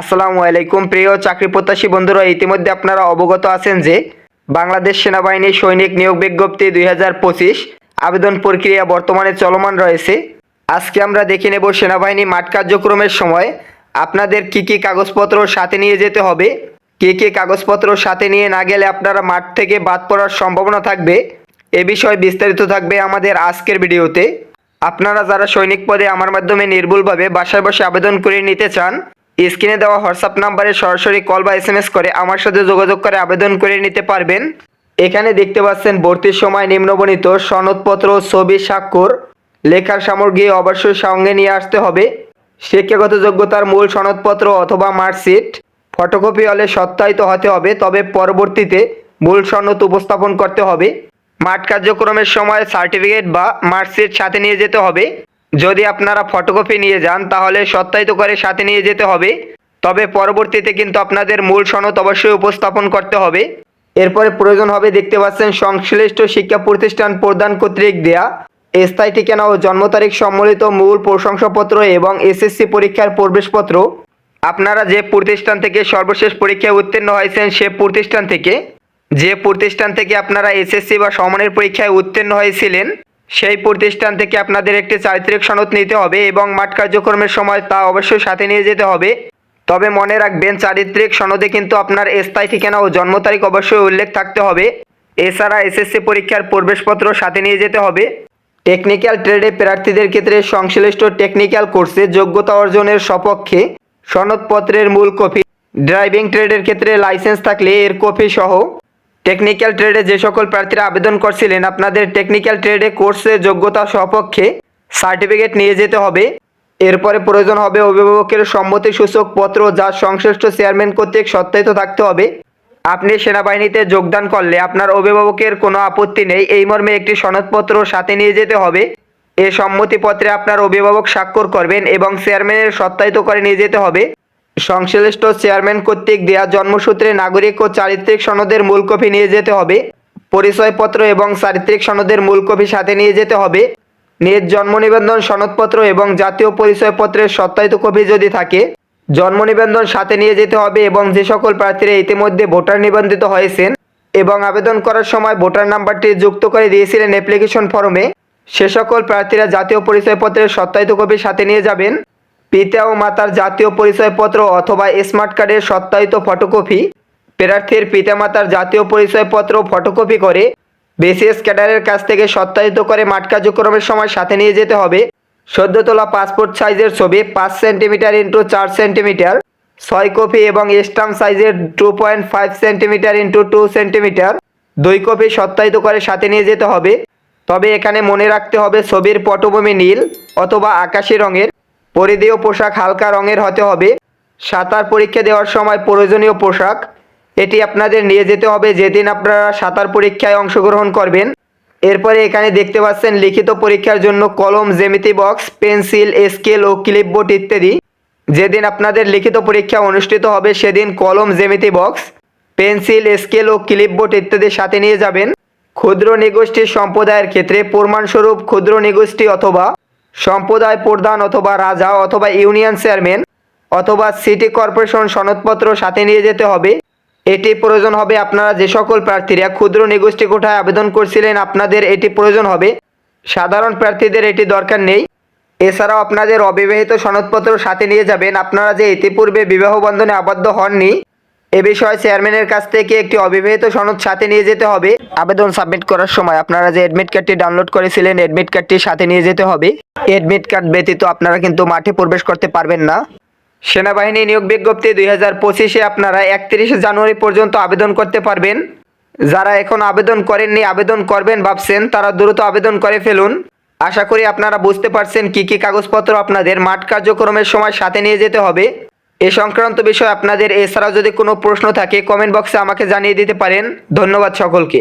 আসসালামু আলাইকুম। প্রিয় চাকরি প্রত্যাশী বন্ধুরা, ইতিমধ্যে আপনারা অবগত আছেন যে বাংলাদেশ সেনাবাহিনী সৈনিক নিয়োগ বিজ্ঞপ্তি দুই হাজার পঁচিশ আবেদন প্রক্রিয়া বর্তমানে চলমান রয়েছে। আজকে আমরা দেখে নেব সেনাবাহিনী মাঠ কার্যক্রমের সময় আপনাদের কি কি কাগজপত্র সাথে নিয়ে যেতে হবে, কি কি কাগজপত্র সাথে নিয়ে না গেলে আপনারা মাঠ থেকে বাদ পড়ার সম্ভাবনা থাকবে, এ বিষয়ে বিস্তারিত থাকবে আমাদের আজকের ভিডিওতে। আপনারা যারা সৈনিক পদে আমার মাধ্যমে নির্ভুলভাবে বাসায় বসে আবেদন করে নিতে চান স্ক্রিনে দেওয়া হোয়াটসঅ্যাপ নাম্বারে সরাসরি কল বা এসএমএস করে আমার সাথে যোগাযোগ করে আবেদন করে নিতে পারবেন। এখানে দেখতে পাচ্ছেন, ভর্তির সময় নিম্নবণিত সনদপত্র, ছবি, স্বাক্ষর, লেখার সামগ্রী অবশ্যই সঙ্গে নিয়ে আসতে হবে। শিক্ষাগত যোগ্যতার মূল সনদপত্র অথবা মার্কশিট, ফটোকপি হলে সত্যায়িত হতে হবে, তবে পরবর্তীতে মূল সনদ উপস্থাপন করতে হবে। মাঠ কার্যক্রমের সময় সার্টিফিকেট বা মার্কশিট সাথে নিয়ে যেতে হবে। যদি আপনারা ফটোকপি নিয়ে যান, তাহলে সত্যায়িত করে সাথে নিয়ে যেতে হবে। তবে পরবর্তীতে কিন্তু আপনাদের মূল সনদ অবশ্যই উপস্থাপন করতে হবে। এরপরে প্রয়োজন হবে দেখতে পাচ্ছেন, সংশ্লিষ্ট শিক্ষা প্রতিষ্ঠান প্রদান কর্তৃক দেয়া স্থায়ী ঠিকানা ও জন্ম তারিখ সম্বলিত মূল প্রশংসাপত্র এবং এসএসসি পরীক্ষার প্রবেশপত্র। আপনারা যে প্রতিষ্ঠান থেকে সর্বশেষ পরীক্ষায় উত্তীর্ণ হয়েছেন, সে প্রতিষ্ঠান থেকে, যে প্রতিষ্ঠান থেকে আপনারা এসএসসি বা সমানের পরীক্ষায় উত্তীর্ণ হয়েছিলেন সেই প্রতিষ্ঠান থেকে আপনাদের একটি চারিত্রিক সনদ নিতে হবে এবং মাঠ কার্যক্রমের সময় তা অবশ্যই সাথে নিয়ে যেতে হবে। তবে মনে রাখবেন, চারিত্রিক সনদে কিন্তু আপনার স্থায়ী ঠিকানা ও জন্ম তারিখ অবশ্যই উল্লেখ থাকতে হবে। এছাড়া এসএসসি পরীক্ষার প্রবেশপত্র সাথে নিয়ে যেতে হবে। টেকনিক্যাল ট্রেডে প্রার্থীদের ক্ষেত্রে সংশ্লিষ্ট টেকনিক্যাল কোর্সে যোগ্যতা অর্জনের সপক্ষে সনদপত্রের মূল কপি, ড্রাইভিং ট্রেডের ক্ষেত্রে লাইসেন্স থাকলে এর কপি সহ টেকনিক্যাল ট্রেডে যে সকল প্রার্থীরা আবেদন করছিলেন, আপনাদের টেকনিক্যাল ট্রেডে কোর্সে যোগ্যতা সপক্ষে সার্টিফিকেট নিয়ে যেতে হবে। এরপরে প্রয়োজন হবে অভিভাবকের সম্মতি সূচক পত্র যা সংশ্লিষ্ট চেয়ারম্যান কর্তৃক সত্যায়িত থাকতে হবে। আপনি সেনাবাহিনীতে যোগদান করলে আপনার অভিভাবকের কোনো আপত্তি নেই। এই মর্মে একটি সনদপত্র সাথে নিয়ে যেতে হবে। এ সম্মতিপত্রে আপনার অভিভাবক স্বাক্ষর করবেন এবং চেয়ারম্যানের সত্যায়িত করে নিয়ে যেতে হবে। সংশ্লিষ্ট চেয়ারম্যান কর্তৃক দেয়া জন্মসূত্রে নাগরিক ও চারিত্রিক সনদের মূল কপি নিয়ে যেতে হবে। পরিচয়পত্র এবং চারিত্রিক সনদের মূল কপি সাথে নিয়ে যেতে হবে। নিজ জন্ম নিবন্ধন সনদপত্র এবং জাতীয় পরিচয়পত্রের সত্যায়িত কপি যদি থাকে, জন্ম নিবন্ধন সাথে নিয়ে যেতে হবে এবং যে সকল প্রার্থীরা ইতিমধ্যে ভোটার নিবন্ধিত হয়েছেন এবং আবেদন করার সময় ভোটার নাম্বারটি যুক্ত করে দিয়েছিলেন অ্যাপ্লিকেশন ফর্মে, সে সকল প্রার্থীরা জাতীয় পরিচয়পত্রের সত্যায়িত কপি সাথে নিয়ে যাবেন। পিতা ও মাতার জাতীয় পরিচয়পত্র অথবা স্মার্ট কার্ডের সত্যায়িত ফটোকপি। প্রার্থীর পিতামাতার জাতীয় পরিচয়পত্র ফটোকপি করে বিসিএস ক্যাডারের কাছ থেকে সত্যায়িত করে মাঠ কার্যক্রমের সময় সাথে নিয়ে যেতে হবে। সদ্য তোলা পাসপোর্ট সাইজের ছবি পাঁচ সেন্টিমিটার ইন্টু চার সেন্টিমিটার, ছয় কপি এবং স্টাম্প সাইজের two point five centimetre into two centimetre, দুই কপি সত্যায়িত করে সাথে নিয়ে যেতে হবে। তবে এখানে মনে রাখতে হবে, ছবির পটভূমি নীল অথবা আকাশি রঙের। পরিধেয় পোশাক হালকা রঙের হতে হবে। সাঁতার পরীক্ষা দেওয়ার সময় প্রয়োজনীয় পোশাক। এটি আপনাদের নিয়ে যেতে হবে যেদিন আপনারা সাঁতার পরীক্ষায় অংশগ্রহণ করবেন। এরপরে এখানে দেখতে পাচ্ছেন লিখিত পরীক্ষার জন্য কলম জেমিতি বক্স, পেন্সিল, স্কেল ও ক্লিপবোর্ড ইত্যাদি। যেদিন আপনাদের লিখিত পরীক্ষা অনুষ্ঠিত হবে সেদিন কলম জেমিতি বক্স, পেন্সিল, স্কেল ও ক্লিপবোর্ড ইত্যাদি সাথে নিয়ে যাবেন। ক্ষুদ্র নিগোষ্ঠী সম্প্রদায়ের ক্ষেত্রে প্রমাণস্বরূপ ক্ষুদ্র নিগোষ্ঠী অথবা সম্প্রদায় প্রধান অথবা রাজা অথবা ইউনিয়ন চেয়ারম্যান অথবা সিটি কর্পোরেশন সনদপত্র সাথে নিয়ে যেতে হবে। এটি প্রয়োজন হবে আপনারা যে সকল প্রার্থীরা ক্ষুদ্র নিগোষ্ঠী কোঠায় আবেদন করছিলেন আপনাদের এটি প্রয়োজন হবে। সাধারণ প্রার্থীদের এটি দরকার নেই। এছাড়াও আপনাদের অবিবাহিত সনদপত্র সাথে নিয়ে যাবেন। আপনারা যে ইতিপূর্বে বিবাহ বন্ধনে আবদ্ধ হননি এ বিষয়ে চেয়ারম্যানের কাছ থেকে একটি অবিবাহিত সনদ সাথে নিয়ে যেতে হবে। আবেদন সাবমিট করার সময় আপনারা যে অ্যাডমিট কার্ডটি ডাউনলোড করেছিলেন অ্যাডমিট কার্ডটি সাথে নিয়ে যেতে হবে। অ্যাডমিট কার্ড ব্যতীত আপনারা কিন্তু মাঠে প্রবেশ করতে পারবেন না। সেনাবাহিনী নিয়োগ বিজ্ঞপ্তি দুই হাজার পঁচিশে আপনারা একত্রিশে জানুয়ারি পর্যন্ত আবেদন করতে পারবেন। যারা এখন আবেদন করেননি, আবেদন করবেন ভাবছেন, তারা দ্রুত আবেদন করে ফেলুন। আশা করি আপনারা বুঝতে পারছেন কি কি কাগজপত্র আপনাদের মাঠ কার্যক্রমের সময় সাথে নিয়ে যেতে হবে। এ সংক্রান্ত বিষয়ে আপনাদের এছাড়াও যদি কোনো প্রশ্ন থাকে কমেন্ট বক্সে আমাকে জানিয়ে দিতে পারেন। ধন্যবাদ সকলকে।